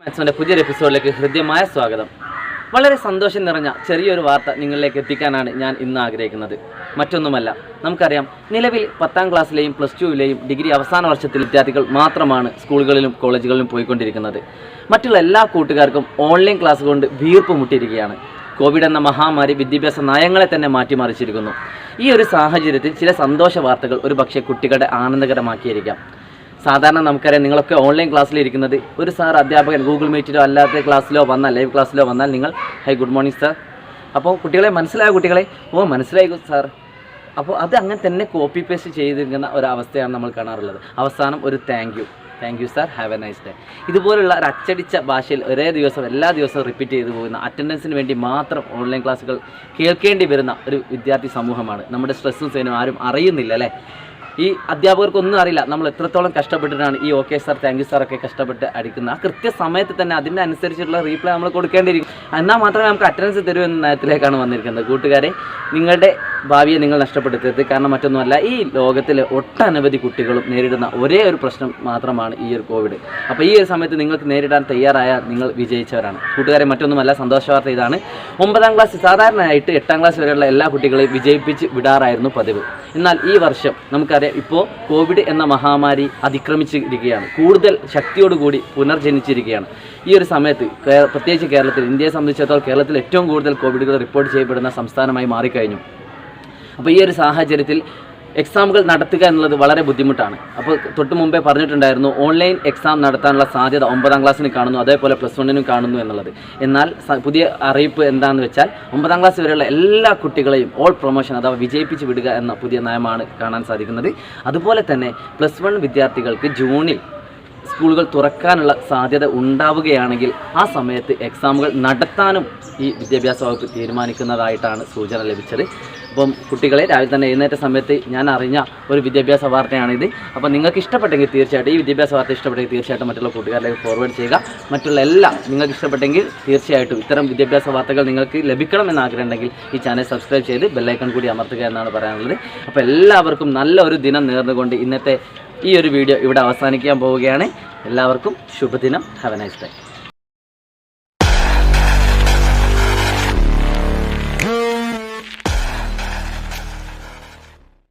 മാത്സിന്റെ പുതിയൊരു എപ്പിസോഡിലേക്ക് ഹൃദ്യമായ സ്വാഗതം. വളരെ സന്തോഷം നിറഞ്ഞ ചെറിയൊരു വാർത്ത നിങ്ങളിലേക്ക് എത്തിക്കാനാണ് ഞാൻ ഇന്ന് ആഗ്രഹിക്കുന്നത്. മറ്റൊന്നുമല്ല നമുക്കറിയാം നിലവിൽ പത്താം ക്ലാസ്സിലെയും പ്ലസ് ടുവിലെയും ഡിഗ്രി അവസാന വർഷത്തിൽ വിദ്യാർത്ഥികൾ മാത്രമാണ് സ്കൂളുകളിലും കോളേജുകളിലും പോയിക്കൊണ്ടിരിക്കുന്നത്. മറ്റുള്ള എല്ലാ കൂട്ടുകാർക്കും ഓൺലൈൻ ക്ലാസ് കൊണ്ട് വീർപ്പ് മുട്ടിയിരിക്കുകയാണ്. കോവിഡ് എന്ന മഹാമാരി വിദ്യാഭ്യാസ നയങ്ങളെ തന്നെ മാറ്റിമറിച്ചിരിക്കുന്നു. ഈ ഒരു സാഹചര്യത്തിൽ ചില സന്തോഷ വാർത്തകൾ ഒരു പക്ഷേ കുട്ടികളുടെ ആനന്ദകരമാക്കിയിരിക്കാം. സാധാരണ നമുക്കറിയാം നിങ്ങളൊക്കെ ഓൺലൈൻ ക്ലാസ്സിലിരിക്കുന്നത് ഒരു സാർ അധ്യാപകൻ ഗൂഗിൾ മീറ്റിലോ അല്ലാത്ത ക്ലാസ്സിലോ വന്നാൽ ലൈവ് ക്ലാസ്സിലോ വന്നാൽ നിങ്ങൾ ഹൈ ഗുഡ് മോർണിംഗ് സാർ അപ്പോൾ കുട്ടികളെ മനസ്സിലായ കുട്ടികളെ? ഓ മനസ്സിലായി സാർ അപ്പോൾ അത് അങ്ങനെ തന്നെ കോപ്പി പേസ്റ്റ് ചെയ്തിരിക്കുന്ന ഒരവസ്ഥയാണ് നമ്മൾ കാണാറുള്ളത്. അവസാനം ഒരു thank you thank you sir have a nice day ഇതുപോലുള്ള ഒരു അച്ചടിച്ച ഭാഷയിൽ ഒരേ ദിവസം എല്ലാ ദിവസവും റിപ്പീറ്റ് ചെയ്തു പോകുന്ന അറ്റൻഡൻസിന് വേണ്ടി മാത്രം ഓൺലൈൻ ക്ലാസ്സുകൾ കേൾക്കേണ്ടി വരുന്ന ഒരു വിദ്യാർത്ഥി സമൂഹമാണ് നമ്മുടെ സ്ട്രെസ്സും സേനും ആരും അറിയുന്നില്ല അല്ലേ? ഈ അധ്യാപകർക്കൊന്നും അറിയില്ല. നമ്മൾ എത്രത്തോളം കഷ്ടപ്പെട്ടിട്ടാണ് ഈ okay sir thank you sir ഒക്കെ കഷ്ടപ്പെട്ട് അടിക്കുന്നത്. ആ കൃത്യസമയത്ത് തന്നെ അതിന്റെ അനുസരിച്ചുള്ള റീപ്ലൈ നമ്മൾ കൊടുക്കേണ്ടിയിരിക്കും. എന്നാൽ മാത്രമേ നമുക്ക് അറ്റൻഡൻസ് തരൂ എന്ന നയത്തിലേക്കാണ് വന്നിരിക്കുന്നത്. കൂട്ടുകാരെ നിങ്ങളുടെ ഭാവിയെ നിങ്ങൾ നഷ്ടപ്പെടുത്തരുത്. കാരണം മറ്റൊന്നുമല്ല ഈ ലോകത്തിലെ ഒട്ടനവധി കുട്ടികളും നേരിടുന്ന ഒരേ ഒരു പ്രശ്നം മാത്രമാണ് ഈ ഒരു കോവിഡ് അപ്പോൾ ഈ ഒരു സമയത്ത് നിങ്ങൾക്ക് നേരിടാൻ തയ്യാറായ നിങ്ങൾ വിജയിച്ചവരാണ്. കൂട്ടുകാരെ മറ്റൊന്നുമല്ല സന്തോഷവാർത്ത ഇതാണ്. ഒമ്പതാം ക്ലാസ് സാധാരണയായിട്ട് എട്ടാം ക്ലാസ് വരെയുള്ള എല്ലാ കുട്ടികളെയും വിജയിപ്പിച്ച് വിടാറായിരുന്നു പതിവ്. എന്നാൽ ഈ വർഷം നമുക്കറിയാം ഇപ്പോൾ കോവിഡ് എന്ന മഹാമാരി അതിക്രമിച്ചിരിക്കുകയാണ്. കൂടുതൽ ശക്തിയോടുകൂടി പുനർജനിച്ചിരിക്കുകയാണ്. ഈ ഒരു സമയത്ത് പ്രത്യേകിച്ച് കേരളത്തിൽ ഇന്ത്യയെ സംബന്ധിച്ചിടത്തോളം കേരളത്തിൽ ഏറ്റവും കൂടുതൽ കോവിഡുകൾ റിപ്പോർട്ട് ചെയ്യപ്പെടുന്ന സംസ്ഥാനമായി മാറിക്കഴിഞ്ഞു. അപ്പോൾ ഈ ഒരു സാഹചര്യത്തിൽ എക്സാമുകൾ നടത്തുക എന്നുള്ളത് വളരെ ബുദ്ധിമുട്ടാണ്. അപ്പോൾ തൊട്ട് മുമ്പേ പറഞ്ഞിട്ടുണ്ടായിരുന്നു ഓൺലൈൻ എക്സാം നടത്താനുള്ള സാധ്യത ഒമ്പതാം ക്ലാസ്സിന് കാണുന്നു അതേപോലെ പ്ലസ് വണ്ണിനും കാണുന്നു എന്നുള്ളത്. എന്നാൽ പുതിയ അറിയിപ്പ് എന്താണെന്ന് വെച്ചാൽ ഒമ്പതാം ക്ലാസ് വരെയുള്ള എല്ലാ കുട്ടികളെയും ഓൾ പ്രൊമോഷൻ അഥവാ വിജയിപ്പിച്ച് വിടുക എന്ന പുതിയ നയമാണ് കാണാൻ സാധിക്കുന്നത്. അതുപോലെ തന്നെ പ്ലസ് വൺ വിദ്യാർത്ഥികൾക്ക് ജൂണിൽ സ്കൂളുകൾ തുറക്കാനുള്ള സാധ്യത ഉണ്ടാവുകയാണെങ്കിൽ ആ സമയത്ത് എക്സാമുകൾ നടത്താനും ഈ വിദ്യാഭ്യാസ വകുപ്പ് തീരുമാനിക്കുന്നതായിട്ടാണ് സൂചന ലഭിച്ചത്. അപ്പം കുട്ടികളെ രാവിലെ തന്നെ എഴുന്നേറ്റ സമയത്ത് ഞാൻ അറിഞ്ഞ ഒരു വിദ്യാഭ്യാസ വാർത്തയാണിത് അപ്പോൾ നിങ്ങൾക്ക് ഇഷ്ടപ്പെട്ടെങ്കിൽ തീർച്ചയായിട്ടും ഈ വിദ്യാഭ്യാസ വാർത്ത ഇഷ്ടപ്പെട്ടെങ്കിൽ തീർച്ചയായിട്ടും മറ്റുള്ള കൂട്ടുകാരിലേക്ക് ഫോർവേഡ് ചെയ്യുക. മറ്റുള്ള എല്ലാം നിങ്ങൾക്ക് ഇഷ്ടപ്പെട്ടെങ്കിൽ തീർച്ചയായിട്ടും ഇത്തരം വിദ്യാഭ്യാസ വാർത്തകൾ നിങ്ങൾക്ക് ലഭിക്കണം ആഗ്രഹമുണ്ടെങ്കിൽ ഈ ചാനൽ സബ്സ്ക്രൈബ് ചെയ്ത് ബെല്ലൈക്കൺ കൂടി അമർത്തുക എന്നാണ് പറയാനുള്ളത്. അപ്പോൾ എല്ലാവർക്കും നല്ല ഒരു ദിനം നേർന്നുകൊണ്ട് ഇന്നത്തെ ഈ ഒരു വീഡിയോ ഇവിടെ അവസാനിക്കാൻ പോവുകയാണ്. എല്ലാവർക്കും ശുഭദിനം. Have a nice